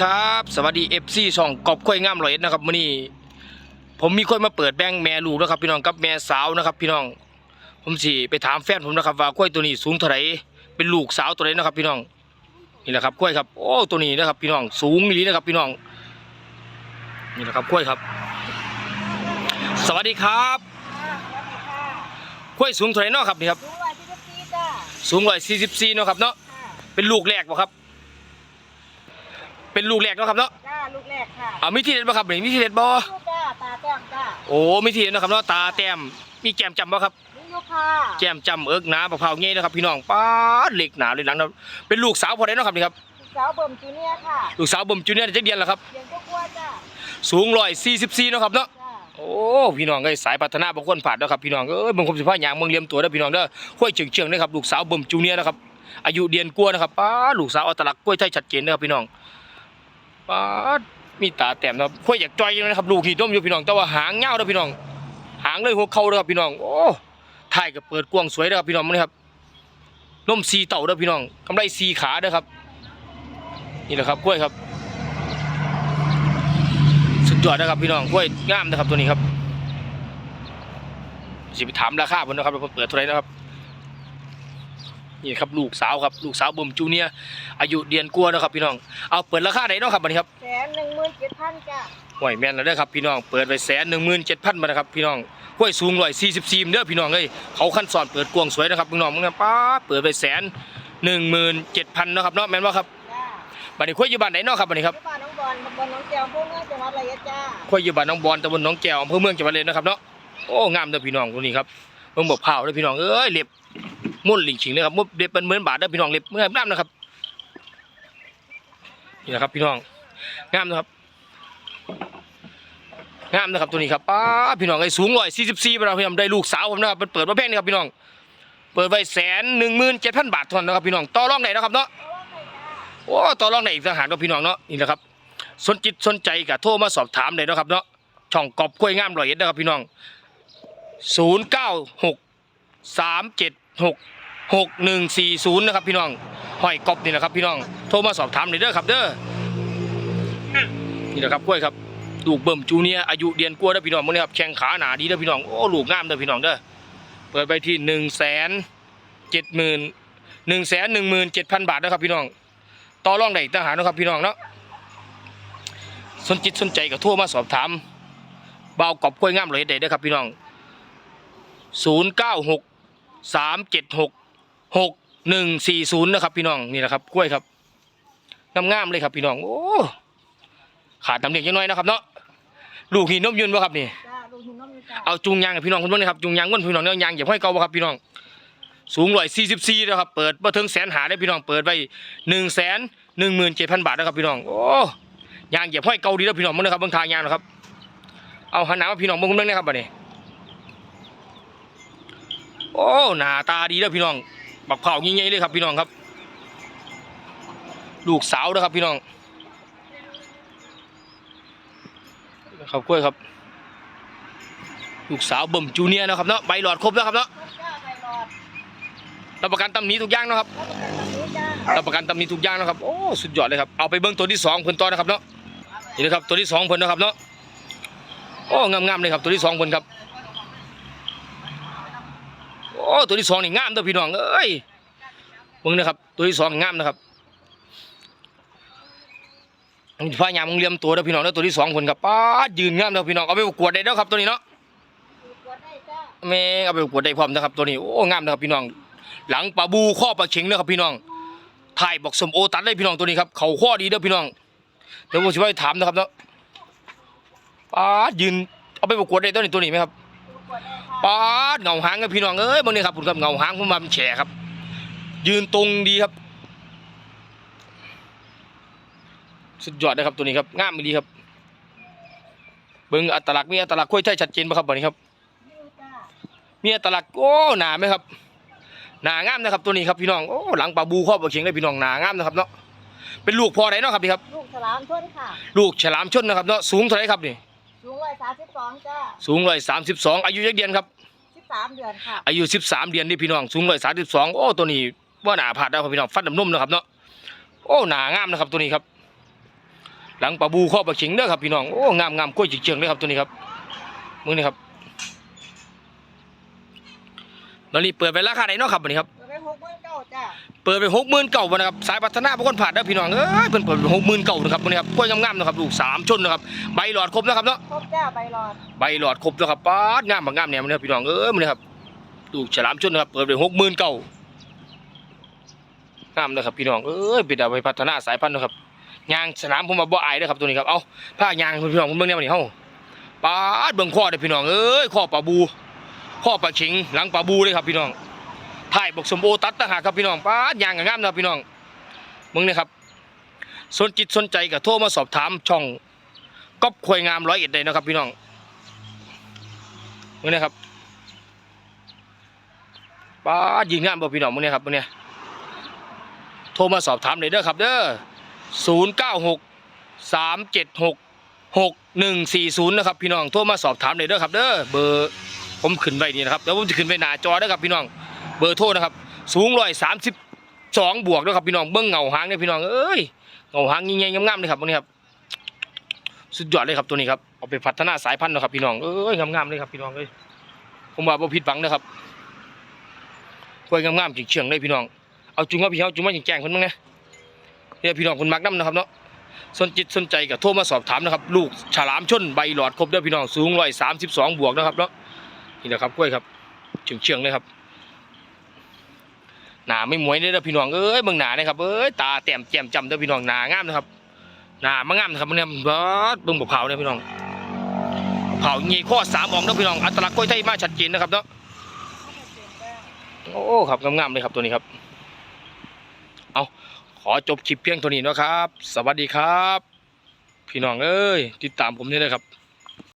ครับสวัสดี FC ช่องกอบค่อยงามร้อยเอ็ดนะครับมื้อนี้ผมมีคนมาเปิดแบงค์แม่ลูกนะครับพี่น้องกับแม่สาวนะครับพี่น้อง ผมสิไปถามแฟนผมนะครับว่าค่อยตัวนี้สูงเท่าไหร่เป็นลูกสาวตัวไหนนะครับพี่น้องนี่แหละครับค่อยครับโอ้ตัวนี้นะครับพี่น้องสูงนี่นะครับพี่น้องนี่แหละครับค่อยครับ สวัสดีครับค่อยสูงเท่าไหร่เนาะครับนี่ครับรู้ว่าที่จะตีจ้าสูงร้อยสี่สิบสี่เนาะครับเนาะค่ะเป็นลูกแรกบ่ครับ เป็นลูกแรกเนาะครับเนาะจ้าลูกแรกค่ะอ่ามีที่เด็ดบ่ครับนี่มีที่เด็ดบ่ลูกจ้าตาแต้มจ้าโอ้มีที่เด็ดเนาะครับเนาะตาแต้มมีแก้มจำบ่ครับนี่ลูกค่ะแก้มจำเอิกหนาปะเพราเงี้ยนะครับ พี่น้องป้าดเหล็กหนาเลยหลังเนาะเป็นลูกสาวพอได้เนาะครับนี่ครับลูกสาวเบิ่มจูเนียร์ค่ะลูกสาวบ่มจูเนียร์จักเดือนแล้วครับเรียนก็กลัวจ้าสูง144เนาะครับเนาะจ้าโอ้พี่น้องเอ้ยสายพัฒนาบางคนผ่านเนาะครับพี่น้องเอ้ยบางคนสิพาหยางเมืองเลียมตัวเด้อพี่น้องเด้อห้วยเฉียงๆนะครับลูกสาวบ่มจูเนียร์นะครับอายุเดือนกว่านะครับป้าดลูกสาวอัตลักษณ์กล้วยไทยชัดเจนนะครับพี่น้อง ป้าดมีตาแต้มนะครับห้วยอยากจอยอยู่นะครับลูกนี่ต้มอยู่พี่น้องแต่ว่าหางยาเด้อพี่น้อง หางเลยหัวเข่าเด้อครับพี่น้องโอ้ถ่ายก็เปิดกว้างสวยเด้อครับพี่น้องนี้ครับนมสีเต่าเด้อพี่น้องกำไรสีขาเด้อครับ นี่แหละครับกล้วยครับ สุดยอดนะครับพี่น้องกล้วยงามนะครับตัวนี้ครับสิไปถามราคาเพิ่นะครับว่าเปิดเท่าไหร่นะครับ นี่ครับลูกสาวครับลูกสาวบ่มจูเนียร์อายุเดือนกว่านะครับพี่น้องเอาเปิดราคาไหนเนาะครับบัดนี้ครับแสนหนึ่งหมื่นเจ็ดพันจ้าห่วยแม่นแล้วเด้อครับพี่น้องเปิดไปแสนหนึ่งหมื่นเจ็ดพันบาทนะครับพี่น้องห้วยสูงร้อยสี่สิบสี่เด้อพี่น้องเอ้ยเขาขั้นสอนเปิดกวางสวยนะครับพี่น้องมึงนะป้าดเปิดไปแสนหนึ่งหมื่นเจ็ดพันนาะครับเนาะแม่นว่าครับจ้าบัดนี้ห้วยอยู่บ้านไหนเนาะครับบัดนี้ครับที่บ้านน้องบอลบอลน้องแก้วพวกเมืองจังหวัดระยองจ้าห้วยอยู่บ้านน้องบอลตำบลหนองแก้วอำเภอเมืองจังหวัดเลยนะครับเนาะโอ้งามเด้อพี่น้องตัวนี้ครับเบิ่งบอกเผาเด้อพี่น้องเอ้ยเล็บ มุ่นหลิงฉิงเลยครับมุ่นเล็บเป็นเหมือนบาทเด้พี่น้องเล็บเมื่อน้ำนะครับนี่นะครับ พี่น้องงามนะครับงามนะครับตัวนี้ครับป้าพี่น้องไอ้สูงร้อยสี่สิบสี่เราพยายามได้ลูกสาวผมนะครับมันเปิดมาแพงนี่ครับพี่น้อง เปิดไว้แสนหนึ่งหมื่นเจ็ดพันบาทเท่านั้นนะครับพี่น้องต่อรองไหนนะครับเนาะโอ้ต่อรองไหนอีกทหารก็พี่น้องเนาะนี่แหละครับสนจิตสนใจกับโทรมาสอบถามเลยนะครับเนาะช่องกอบกล้วยงามร้อยเอ็ดนะครับพี่น้องศูนย์เก้าหกสามเจ็ด หกหกหนึ่งสี่ศูนย์นะครับพี่น้องห้อยกอบนี่แหละครับพี่น้องโทรมาสอบถามเลยเด้อครับเด้อนี่แหละครับกล้วยครับลูกเบิ่มจูเนียอายุเดือนกว่าเด้อพี่น้องมื้อนี้ครับแข้งขาหนาดีเด้อพี่น้องโอ้ลูกงามเด้อพี่น้องเด้อเปิดไปที่หนึ่งแสนเจ็ดหมื่นหนึ่งแสนหนึ่งหมื่นเจ็ดพันบาทนะครับพี่น้องต่อรองได้อีกต่างหากนะครับพี่น้องเนาะสนจิตสนใจก็โทรมาสอบถามเบาวกอบกล้วยงามเลยได้เด้อครับพี่น้องศูนย์เก้าหก สามเจ็ดหกหกหนึ่งสี่ศูนย์นะครับ พี่น้องนี่แหละครับกล้วยครับงามๆเลยครับ พี่น้องโอ้ขาดน้ำเลี้ยงยังน้อยนะครับเนาะลูกหินนมยืนบ่ครับนี่จ้าลูกหินน้องมีจ้าเอาจุงยางให้พี่น้องคนนู้นนะครับจุงยางก้นพี่น้องเนี่ยยางอย่าให้เก่าบ่ครับพี่น้อง สูงร้อยสี่สิบสี่นะครับ เปิดมาถึงแสนหาได้พี่น้องเปิดไปหนึ่งแสนหนึ่งหมื่นเจ็ดพันบาทนะครับพี่น้องโอ้ยางอย่าให้เก่าดีแล้วพี่น้องมึงนะครับเบิ่งทางยางนะครับ เอาหันหน้ามาพี่น้องเบิ่งเบิ่งนะครับบัดนี้ โอ้หน้าตาดีแล้วพี่น้อง บักเผายิ่งใหญ่เลยครับพี่น้องครับ ลูกสาวนะครับพี่น้องครับกล้วยครับ ลูกสาวเบิ่มจูเนียร์นะครับเนาะใบหลอดครบแล้วครับเนาะจ้าไปหลอดรับประกันตำหนี้ทุกอย่างนะครับรับประกันตำหนี้ทุกอย่างนะครับโอ้สุดยอดเลยครับเอาไปเบิ่งตัวที่สองเพิ่นต่อนะครับเนาะนี่นะครับตัวที่สองเพิ่นนะครับเนาะโอ้งามๆเลยครับตัวที่สองเพิ่นครับ โอ้ตัวที่สองนี่งามเด้อพี่น้องเอ้ยเบิ่งนะครับ ตัวที่สองงามนะครับพายามมึงเลียมตัวเด้อพี่น้องเด้อตัวที่สองเพิ่นครับป้าดยืนงามเด้อพี่น้องเอาไปประกวดได้เด้อครับตัวนี้เนาะกดได้จ้าแม่เอาไปประกวดได้พร้อมนะครับตัวนี้โอ้งามนะครับพี่น้อง หลังปลาบูข้อปลาเข็งนะครับพี่น้องถ่ายบอกสมโอตัดเลยพี่น้องตัวนี้ครับเขาข้อดีเด้อพี่น้องเดี๋ยวผมจะไปถามนะครับเนาะป้าดยืนเอาไปประกวดได้ตัวนี้ตัวนี้ไหมครับกดได้ค่ะ ป้าดเงาหางครับพี่น้องเอ้ยบางนี้ครับผมครับเงาหางผมมาเป็นแฉครับ ยืนตรงดีครับ สุดยอดนะครับตัวนี้ครับงามดีครับเบิ่งอัตลักษณ์มีอัตลักษณ์ค่อยใช่ชัดเจนไหมครับบัดนี้ครับนี่จ้ามีอัตลักษณ์โอ้หนาไหมครับหนางามนะครับตัวนี้ครับพี่น้องโอ้หลังปลาบูครอบปลาเข็งเลยพี่น้องหนางามนะครับเนาะเป็นลูกพอไหนเนาะครับนี่ครับ ลูกฉลามชนค่ะ ลูกฉลามชนนะครับเนาะสูงเท่าไหรครับนี่ สูงร้อยสามสิบสองจ้าสูงร้อยสามสิบสองอายุยักเดือนครับ สามเดือนค่ะ อายุสิบสามเดือนนี่พี่น้องสูงร้อยสามสิบสองโอ้ตัวนี้ว่าหนาผาดได้ครับพี่น้องฟัดดำนุ่มนะครับเนาะโอ้หนางามนะครับตัวนี้ครับ หลังปลาบูข้อปลาขิงเด้อครับพี่น้องโอ้งามงามกล้วยจิกเฉียงเลยครับตัวนี้ครับมือนี่ครับตอนนี้เปิดไปราคาไหนเนาะครับวันนี้ครับ จ้าเปิดไปหกหมื่นเก่านะครับสายพัฒนาบางคนผ่านได้อพี่น้องเอ้ยเพิ่นเปิดไปหกหมื่นเก่านะครับวันนี้ครับกล้วยงามๆนะครับลูกสามชนนะครับใบหลอดครบนะครับเนาะครบจ้าใบหลอดใบหลอดครบนะครับป๊าดงามบางงามเนี่ยมันนะครับพี่น้องเอ้ยมันนะครับลูกฉลามชนนะครับเปิดไปหกหมื่นเก่างามนะครับพี่น้องเอ้ยเป็นเอาไปพัฒนาสายพันธุ์นะครับยางสนามผมมาบ่อายนะครับตัวนี้ครับเอาผ้ายางพี่น้องผมเบิ่งแนวนี้เฮาป๊าดเบิ่งข้อเด้อพี่น้องเอ้ยข้อปลาบูข้อปลาขิงหลังปลาบูเลยครับพี่น้อง ถ่ายบกสมโอตัดต่างหากครับพี่น้องป๊าดยางก็งามนะครับพี่น้องมึงเนะครับ สนจิตสนใจก็โทรมาสอบถามช่องก๊อปควยงามร้อยเอ็ดได้นะครับพี่น้องมึงเนะครับป้ายิงงามบ่พี่น้องมึงเนี่ยครับมึงเนี่ยโทรมาสอบถามเลยเด้อครับ เด้อศูนย์เก้าหกสามเจ็ดหกหกหนึ่งสี่ศูนย์นะครับพี่น้องโทรมาสอบถามเลยเด้อครับเด้อเบอร์ผมขึ้นไว้นี่นะครับเดี๋ยวผมจะขึ้นไว้หน้าจอเด้อครับพี่น้อง เบอร์โทรนะครับ สูงร้อยสามสิบสองบวกด้วยครับพี่น้องเบิ้องเงาหางเนี่ยพี่น้องเอ้ยเงาหางยิ่งใหญ่งามๆเลยครับตัวนี้ครับสุดยอดเลยครับตัวนี้ครับเอาไปพัฒนาสายพันธุ์นะครับพี่น้องเอ้ยงามๆเลยครับพี่น้องเอ้ยผมว่าบ่ผิดหวังนะครับกล้วยงามๆเชียงๆเลยพี่น้องเอาจุงว่าพี่เอาจุงมาแจ้งๆคนบ้งนะเนี่ยพี่น้องคนมักน้ำนะครับเนาะสนจิตสนใจก็โทรมาสอบถามนะครับ ลูกฉลามชนใบหลอดครบเด้อพี่น้องสูงร้อยสามสิบสองบวกนะครับเนาะนี่แหละครับกล้วยครับเชียงๆเลยครับ หนาไม่หมวยเด้อพี่น้องเอ้ยเบิ่งหนาเนะครับเอ้ยตาแต้มแจ่มจำเด้อพี่น้องหนางามนะครับหนามางามนะครับมันเนี่ยบิดเบิ่งบ่เผาเด้อพี่น้องเผาเงี้ยข้อสามออกเด้อพี่น้องอัตลักษณ์กล้วยไทยมาชัดเจนนะครับเนาะโอ้ครับงามๆเลยครับตัวนี้ครับเอาขอจบคลิปเพียงเท่านี้นะครับ สวัสดีครับ พี่น้องเอ้ยติดตามผมนี่เลยครับ